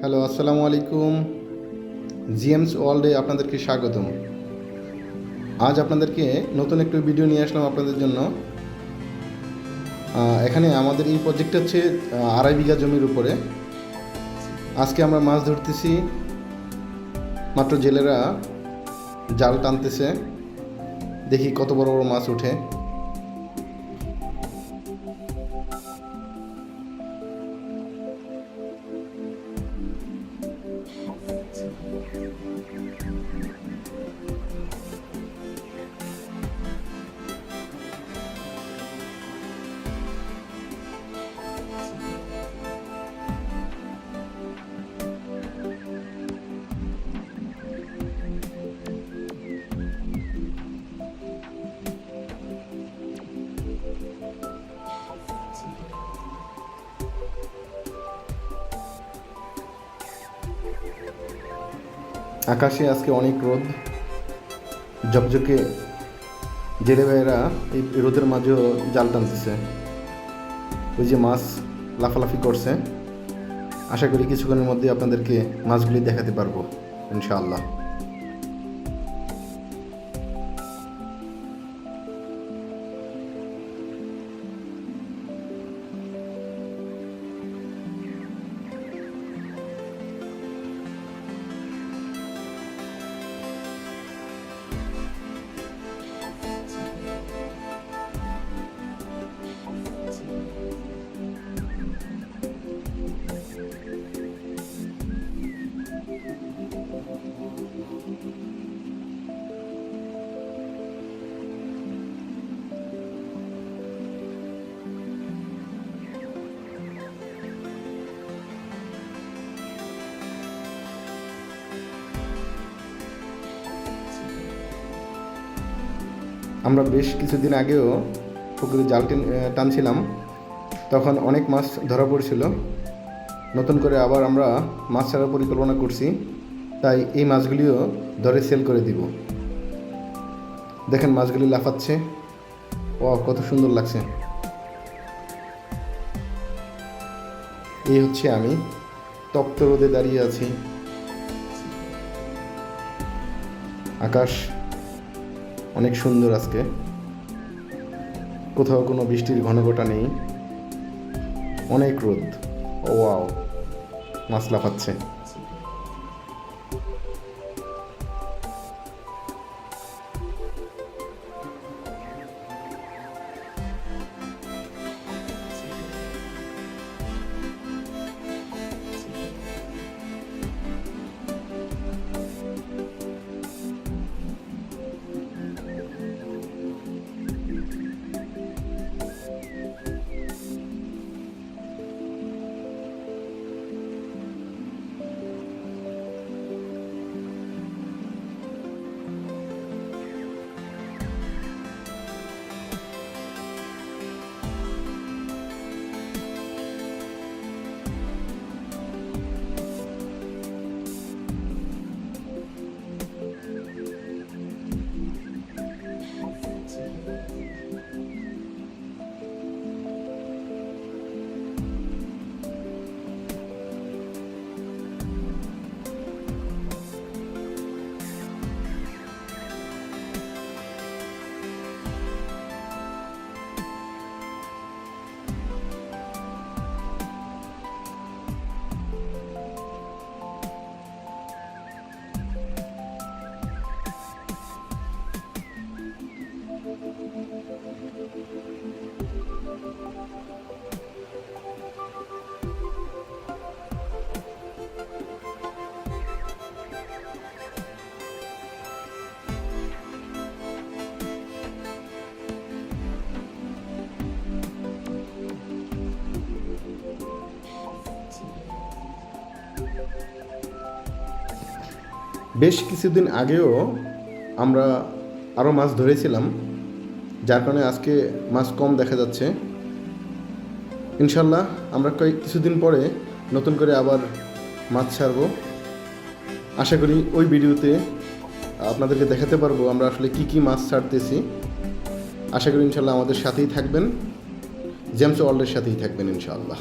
Hello, আসসালামু আলাইকুম। জিএমস ওয়ার্ল্ডে আপনাদেরকে স্বাগতম। আজ আপনাদেরকে নতুন একটু ভিডিও নিয়ে আসলাম আপনাদের জন্য। এখানে আমাদের এই প্রজেক্ট হচ্ছে আড়াই বিঘা জমির উপরে। আজকে আমরা মাছ ধরতেছি। মাত্র জেলেরা জাল টানতেছে। দেখি কত বড় বড় মাছ ওঠে। আকাশে আজকে অনেক রোদ। ঝকঝকে জেলে ভাইয়েরা এই রোদের মাঝেও জাল টানতেছে। ওই যে মাছ লাফালাফি করছে। আশা করি কিছুক্ষণের মধ্যে আপনাদেরকে মাছগুলি দেখাতে পারব, ইনশাআল্লাহ। আমরা বেশ কিছুদিন আগেও পুকুরে জাল টেন- টানছিলাম। তখন অনেক মাছ ধরা পড়ছিল। নতুন করে আবার আমরা মাছ ছাড়ার পরিকল্পনা করছি। তাই এই মাছগুলিও ধরে সেল করে দিব। দেখেন মাছগুলি লাফাচ্ছে। ও কত সুন্দর লাগছে। এই হচ্ছে আমি। তপ্ত রোদে দাঁড়িয়ে আছি। আকাশ অনেক সুন্দর আজকে। কোথাও কোনো বৃষ্টির ঘনঘটা নেই। অনেক রোদ। ওয়াও মাছ লাফাচ্ছে। বেশ কিছুদিন আগেও আমরা আরও মাছ ধরেছিলাম, যার কারণে আজকে মাছ কম দেখা যাচ্ছে। ইনশাল্লাহ আমরা কয়েক কিছুদিন পরে নতুন করে আবার মাছ ছাড়বো। আশা করি ওই ভিডিওতে আপনাদেরকে দেখাতে পারব আমরা আসলে কি কি মাছ ছাড়তেছি। আশা করি ইনশাল্লাহ আমাদের সাথেই থাকবেন। জেমস ওয়ার্ল্ডের সাথেই থাকবেন ইনশাআল্লাহ